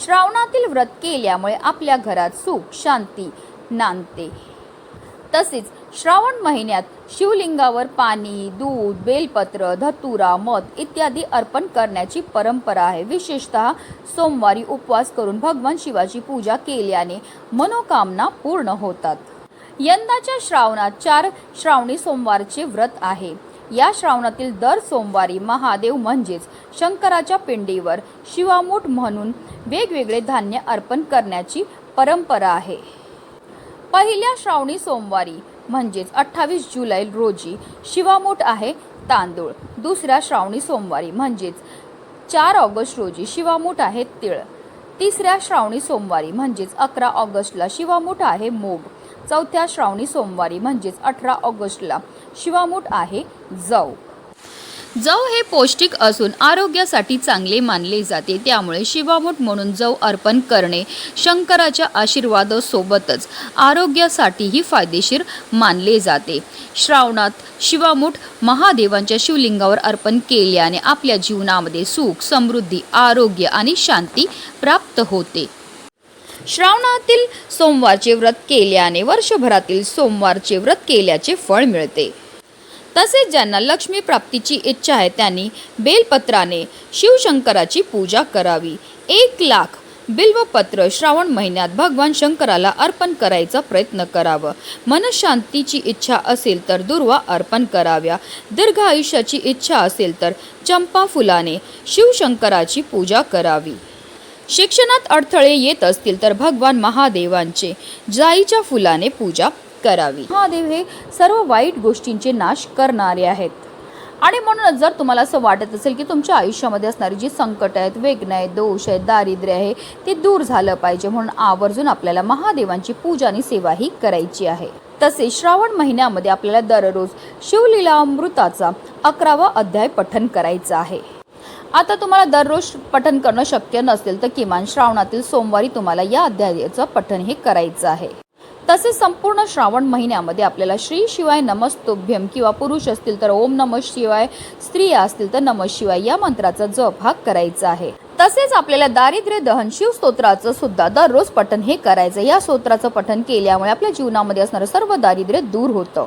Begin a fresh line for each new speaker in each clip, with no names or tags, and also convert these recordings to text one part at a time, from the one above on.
श्रावणातील व्रत केल्यामुळे आपल्या घरात सुख शांती नांदते. तसेच श्रावण महिन्यात शिवलिंगावर पाणी दूध बेलपत्र धतुरा मध इत्यादी अर्पण करण्याची परंपरा आहे. विशेषतः सोमवारी उपवास करून भगवान शिवाची पूजा केल्याने मनोकामना पूर्ण होतात. यंदाच्या श्रावणात चार श्रावणी सोमवारचे व्रत आहे. या श्रावणातील दर सोमवारी महादेव म्हणजेच शंकराच्या पिंडीवर शिवामूठ म्हणून वेगवेगळे धान्य अर्पण करण्याची परंपरा आहे. पहिल्या श्रावणी सोमवारी म्हणजेच अठ्ठावीस जुलै रोजी शिवामूठ आहे तांदूळ. दुसऱ्या श्रावणी सोमवारी म्हणजेच चार ऑगस्ट रोजी शिवामूठ आहे तिळ. तिसऱ्या श्रावणी सोमवारी म्हणजेच अकरा ऑगस्टला शिवामूठ आहे मूग. चौथ्या श्रावणी सोमवारी म्हणजेच अठरा ऑगस्टला शिवामूठ आहे जव. जव हे पौष्टिक असून आरोग्यासाठी चांगले मानले जाते. त्यामुळे शिवामूठ म्हणून जव अर्पण करणे शंकराच्या आशीर्वादासोबतच आरोग्यासाठीही फायदेशीर मानले जाते. श्रावणात शिवामूठ महादेवांच्या शिवलिंगावर अर्पण केल्याने आपल्या जीवनामध्ये सुख समृद्धी आरोग्य आणि शांती प्राप्त होते. श्रावणातील सोमवारचे व्रत केल्याने वर्षभरातील सोमवारचे व्रत केल्याचे फळ मिळते. तसेच ज्यांना लक्ष्मी प्राप्तीची इच्छा आहे त्यांनी बेलपत्राने शिवशंकराची पूजा करावी. एक लाख बिल्वपत्र श्रावण महिन्यात भगवान शंकराला अर्पण करायचा प्रयत्न करावा. मनशांतीची इच्छा असेल तर दुर्वा अर्पण कराव्या. दीर्घ आयुष्याची इच्छा असेल तर चंपा फुलाने शिवशंकराची पूजा करावी. शिक्षणात अडथळे येत असतील तर भगवान महादेवांचे जाईच्या फुलाने पूजा करावी. महादेव हे सर्व वाईट गोष्टींचे नाश करणारे आहेत. आणि म्हणूनच जर तुम्हाला असं वाटत असेल की तुमच्या आयुष्यामध्ये असणारी जी संकट आहेत वेगणं आहेत दोष आहेत दारिद्र्य आहे ते दूर झालं पाहिजे म्हणून आवर्जून आपल्याला महादेवांची पूजा आणि सेवाही करायची आहे. तसेच श्रावण महिन्यामध्ये आपल्याला दररोज शिवलीला अमृताचा अकरावा अध्याय पठन करायचा आहे. आता तुम्हाला दररोज पठन करणं शक्य नसेल तर किमान श्रावणातील सोमवारी तुम्हाला या अध्यायाचं पठन हे करायचं आहे. तसेच संपूर्ण श्रावण महिन्यामध्ये आपल्याला श्री शिवाय नमस्तुभ्यम किंवा पुरुष असतील तर ओम नम शिवाय स्त्रिया असतील तर नम शिवाय या मंत्राचा जप हा करायचा आहे. तसेच आपल्याला दारिद्र्य दहन शिव स्तोत्राचं सुद्धा दररोज पठन हे करायचं या स्तोत्राचं पठन केल्यामुळे आपल्या जीवनामध्ये असणारं सर्व दारिद्र्य दूर होतं.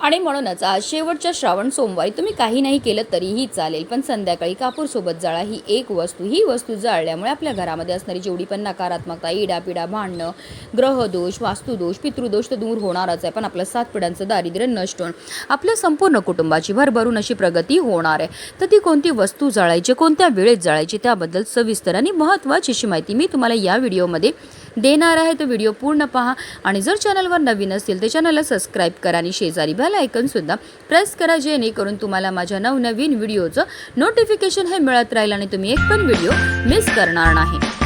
आणि म्हणूनच आज शेवटच्या श्रावण सोमवारी तुम्ही काही नाही केलं तरीही चालेल पण संध्याकाळी कापूरसोबत जाळा ही एक वस्तू. ही वस्तू जाळल्यामुळे आपल्या घरामध्ये असणारी जेवढी पण नकारात्मकता इडापिडा भांडणं ग्रहदोष वास्तुदोष पितृदोष तर दूर होणारच आहे पण आपलं सात पिढ्यांचं दारिद्र्य नष्ट होणं आपल्या संपूर्ण कुटुंबाची भरभरून अशी प्रगती होणार आहे. तर ती कोणती वस्तू जाळायची कोणत्या वेळेत जाळायची त्याबद्दल सविस्तर आणि महत्त्वाची अशी माहिती मी तुम्हाला या व्हिडिओमध्ये देणार आहे तो व्हिडिओ पूर्ण पहा. आणि जर चॅनलवर नवीन असतील तर चॅनलला सबस्क्राईब करा आणि शेजारी बेल आयकनसुद्धा प्रेस करा जेणेकरून तुम्हाला माझ्या नवनवीन व्हिडिओचं नोटिफिकेशन हे मिळत राहील आणि तुम्ही एक पण व्हिडिओ मिस करणार नाही.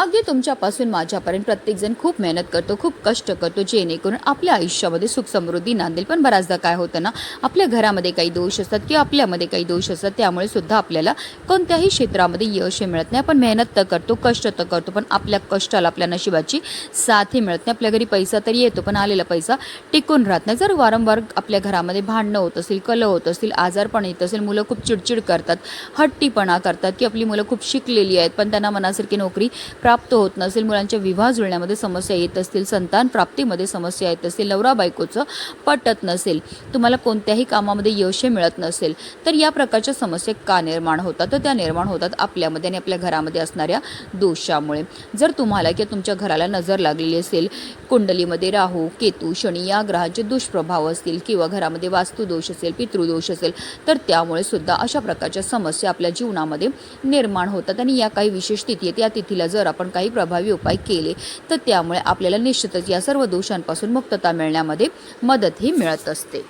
अगदी तुमच्यापासून माझ्यापर्यंत प्रत्येकजण खूप मेहनत करतो खूप कष्ट करतो जेणेकरून आपल्या आयुष्यामध्ये सुख समृद्धी नांदेल पण बऱ्याचदा काय होतं ना आपल्या घरामध्ये काही दोष असतात किंवा आपल्यामध्ये काही दोष असतात त्यामुळे सुद्धा आपल्याला कोणत्याही क्षेत्रामध्ये यश मिळत नाही. आपण मेहनत तर करतो कष्ट तर करतो पण आपल्या कष्टाला आपल्या नशिबाची साथही मिळत नाही. आपल्या घरी पैसा तरी येतो पण आलेला पैसा टिकून राहत नाही. जर वारंवार आपल्या घरामध्ये भांडणं होत असेल कल होत असतील आजारपण येत असेल मुलं खूप चिडचिड करतात हट्टीपणा करतात की आपली मुलं खूप शिकलेली आहेत पण त्यांना मनासारखी नोकरी प्राप्त होत नसेल मुलांच्या विवाह जुळण्यामध्ये समस्या येत असतील संतान प्राप्तीमध्ये समस्या येत असतील नवरा बायकोचं पटत नसेल तुम्हाला कोणत्याही कामामध्ये यश मिळत नसेल तर या प्रकारच्या समस्या का निर्माण होतात? तर त्या निर्माण होतात आपल्यामध्ये आणि आपल्या घरामध्ये असणाऱ्या दोषामुळे. जर तुम्हाला किंवा तुमच्या घराला नजर लागलेली असेल कुंडलीमध्ये राहू केतू शनी या ग्रहांचे दुष्प्रभाव असतील किंवा घरामध्ये वास्तुदोष असेल पितृदोष असेल तर त्यामुळे सुद्धा अशा प्रकारच्या समस्या आपल्या जीवनामध्ये निर्माण होतात. आणि या काही विशेष तिथी आहेत या तिथीला जर आपण आपण काही प्रभावी उपाय केले तर त्यामुळे आपल्याला निश्चितच या सर्व दोषांपासून मुक्तता मिळण्यामध्ये मदतही मिळत असते.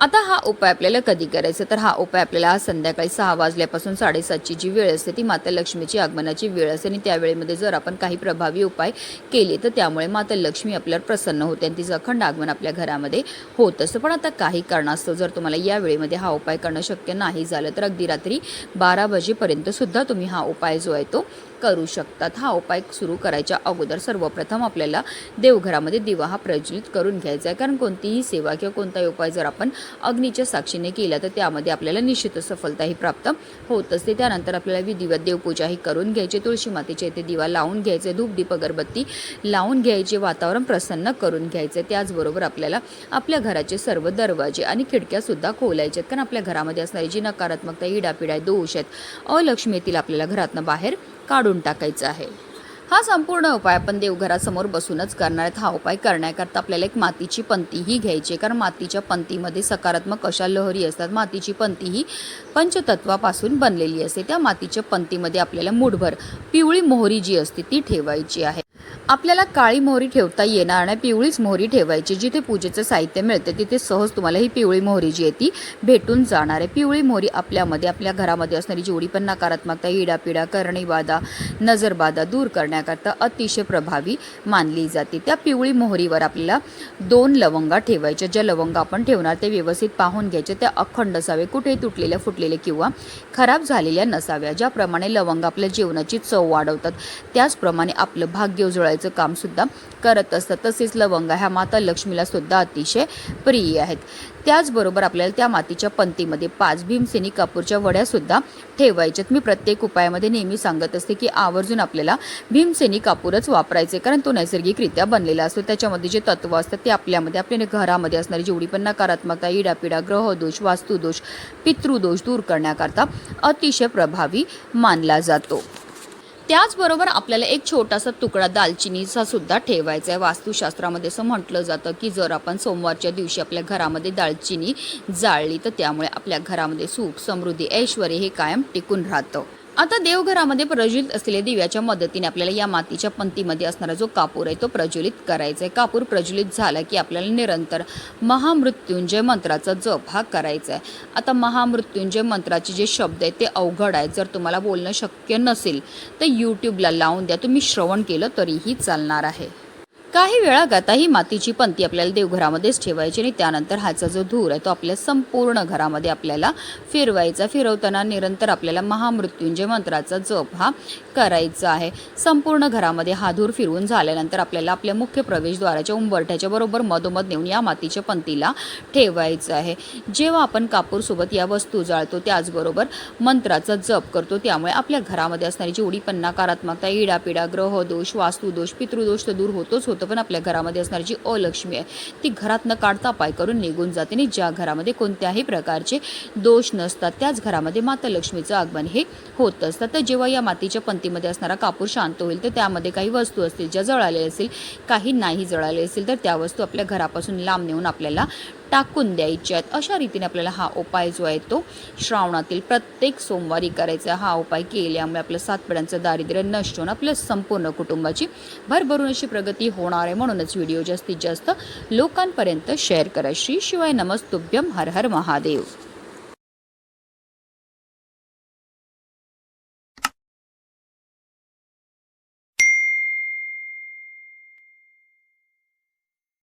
आता हा उपाय आपल्याला कधी करायचा? तर हा उपाय आपल्याला आज संध्याकाळी सहा वाजल्यापासून साडेसातची जी वेळ असते ती माता लक्ष्मीची आगमनाची वेळ असते. आणि त्या वेळेमध्ये जर आपण काही प्रभावी उपाय केले तर त्यामुळे माता लक्ष्मी आपल्यावर प्रसन्न होते आणि तिचं अखंड आगमन आपल्या घरामध्ये होत असतं. पण आता काही कारणास्तव जर तुम्हाला या वेळेमध्ये हा उपाय करणं शक्य नाही झालं तर अगदी रात्री बारा वाजेपर्यंत सुद्धा तुम्ही हा उपाय जो आहे तो करू शकतात. हा उपाय सुरू करायच्या अगोदर सर्वप्रथम आपल्याला देवघरामध्ये दिवा हा प्रज्वलित करून घ्यायचा आहे. कारण कोणतीही सेवा किंवा कोणताही उपाय जर आपण अग्नीच्या साक्षीने केला तर त्यामध्ये आपल्याला निश्चित सफलताही प्राप्त होत असते. त्यानंतर आपल्याला विधिवत देवपूजाही करून घ्यायची. तुळशी मातेच्या इथे दिवा लावून घ्यायचे धूप दीप अगरबत्ती लावून घ्यायचे वातावरण प्रसन्न करून घ्यायचे. त्याचबरोबर आपल्याला आपल्या घराचे सर्व दरवाजे आणि खिडक्यासुद्धा खोलायचे आहेत. कारण आपल्या घरामध्ये असणारी जी नकारात्मकता इडापिडा दोष आहेत अलक्ष्मी येतील आपल्याला घरातनं बाहेर काढून टाकायचं आहे. हा संपूर्ण उपाय आपण देवघरासमोर बसूनच करणार आहेत. हा उपाय करण्याकरता आपल्याला एक मातीची पंतीही घ्यायची आहे. कारण मातीच्या पंतीमध्ये सकारात्मक अशा लहरी असतात. मातीची पंती ही पंचतत्वापासून बनलेली असते. त्या मातीच्या पंतीमध्ये आपल्याला मुठभर पिवळी मोहरी जी असते ती ठेवायची आहे. आपल्याला काळी मोहरी ठेवता येणार नाही पिवळीच मोहरी ठेवायची. जिथे पूजेचं साहित्य मिळते तिथे सहज तुम्हाला ही पिवळी मोहरी जी आहे ती भेटून जाणार आहे. पिवळी मोहरी आपल्यामध्ये आपल्या घरामध्ये असणारी जेवढी पण नकारात्मकता इडापिडा करणीबाधा नजरबाधा दूर करण्याकरता अतिशय प्रभावी मानली जाते. त्या पिवळी मोहरीवर आपल्याला दोन लवंगा ठेवायच्या. ज्या लवंगा आपण ठेवणार ते व्यवस्थित पाहून घ्यायचे त्या अखंड असावे कुठेही तुटलेल्या फुटलेल्या किंवा खराब झालेल्या नसाव्या. ज्याप्रमाणे लवंग आपल्या जेवणाची चव वाढवतात त्याचप्रमाणे आपलं भाग्य उजळायचं. काम कामसुद्धा करत असतात. तसेच लवंगा ह्या माता लक्ष्मीला सुद्धा अतिशय प्रिय आहेत. त्याचबरोबर आपल्याला त्या मातीच्या पंतीमध्ये पाच भीमसेनी कापूरच्या वड्यासुद्धा ठेवायच्यात. मी प्रत्येक उपायामध्ये नेहमी सांगत असते की आवर्जून आपल्याला भीमसेनी कापूरच वापरायचे कारण तो नैसर्गिकरित्या बनलेला असतो. त्याच्यामध्ये जे तत्व असतात ते आपल्यामध्ये आपल्या घरामध्ये असणारी जेवढी पण नकारात्मकता इडापिडा ग्रहदोष वास्तुदोष पितृदोष दूर करण्याकरता अतिशय प्रभावी मानला जातो. त्याचबरोबर आपल्याला एक छोटासा तुकडा दालचिनीचा सुद्धा ठेवायचा आहे. वास्तुशास्त्रामध्ये असं म्हटलं जातं की जर आपण सोमवारच्या दिवशी आपल्या घरामध्ये दालचिनी जाळली तर त्यामुळे आपल्या घरामध्ये सुख समृद्धी ऐश्वर हे कायम टिकून राहतं. आता देवघरामध्ये प्रज्वलित असलेल्या दिव्याच्या मदतीने आपल्याला या मातीच्या पंतीमध्ये असणारा जो कापूर आहे तो प्रज्वलित करायचा आहे कापूर प्रज्वलित झाला की आपल्याला निरंतर महामृत्युंजय मंत्राचा जप हा करायचा आहे आता महामृत्युंजय मंत्राचे जे शब्द आहेत ते अवघड आहेत. जर तुम्हाला बोलणं शक्य नसेल तर यूट्यूबला लावून द्या. तुम्ही श्रवण केलं तरीही चालणार आहे. काही वेळा आता ही मातीची पंती आपल्याला देवघरामध्येच ठेवायची आणि त्यानंतर हाचा जो धूर आहे तो आपल्या संपूर्ण घरामध्ये आपल्याला फिरवायचा. फिरवताना निरंतर आपल्याला महामृत्युंजय मंत्राचा जप हा करायचा आहे. संपूर्ण घरामध्ये हा धूर फिरवून झाल्यानंतर आपल्याला आपल्या मुख्य प्रवेशद्वाराच्या उंबरठ्याच्या बरोबर मधोमध नेऊन या मातीच्या पंतीला ठेवायचं आहे. जेव्हा आपण कापूरसोबत या वस्तू जाळतो त्याचबरोबर मंत्राचा जप करतो त्यामुळे आपल्या घरामध्ये असणारी जेवढी पण नकारात्मकता इडापिडा ग्रहदोष वास्तुदोष पितृदोष तर दूर होतोच होतं. पण आपल्या घरामध्ये असणारी जी अलक्ष्मी आहे ती घरात न काढता पाय करून निघून जाते. आणि ज्या घरामध्ये कोणत्याही प्रकारचे दोष नसतात त्याच घरामध्ये माता लक्ष्मीचं आगमन हे होत असतं. तर जेव्हा या मातीच्या पंतीमध्ये असणारा कापूर शांत होईल तर त्यामध्ये काही वस्तू असतील ज्या जळालेल्या असतील काही नाही जळाले असतील तर त्या वस्तू आपल्या घरापासून लांब नेऊन आपल्याला टाकून द्यायच्या आहेत. अशा रीतीने आपल्याला हा उपाय जो आहे तो श्रावणातील प्रत्येक सोमवारी करायचा हा उपाय केल्यामुळे आपलं सातपड्यांचं दारिद्र्य नष्ट होऊन आपल्या संपूर्ण कुटुंबाची भरभरून अशी प्रगती होणार आहे. म्हणूनच व्हिडिओ जास्तीत जास्त लोकांपर्यंत शेअर करा. श्री शिवाय नमस्तुभ्यम हर हर महादेव.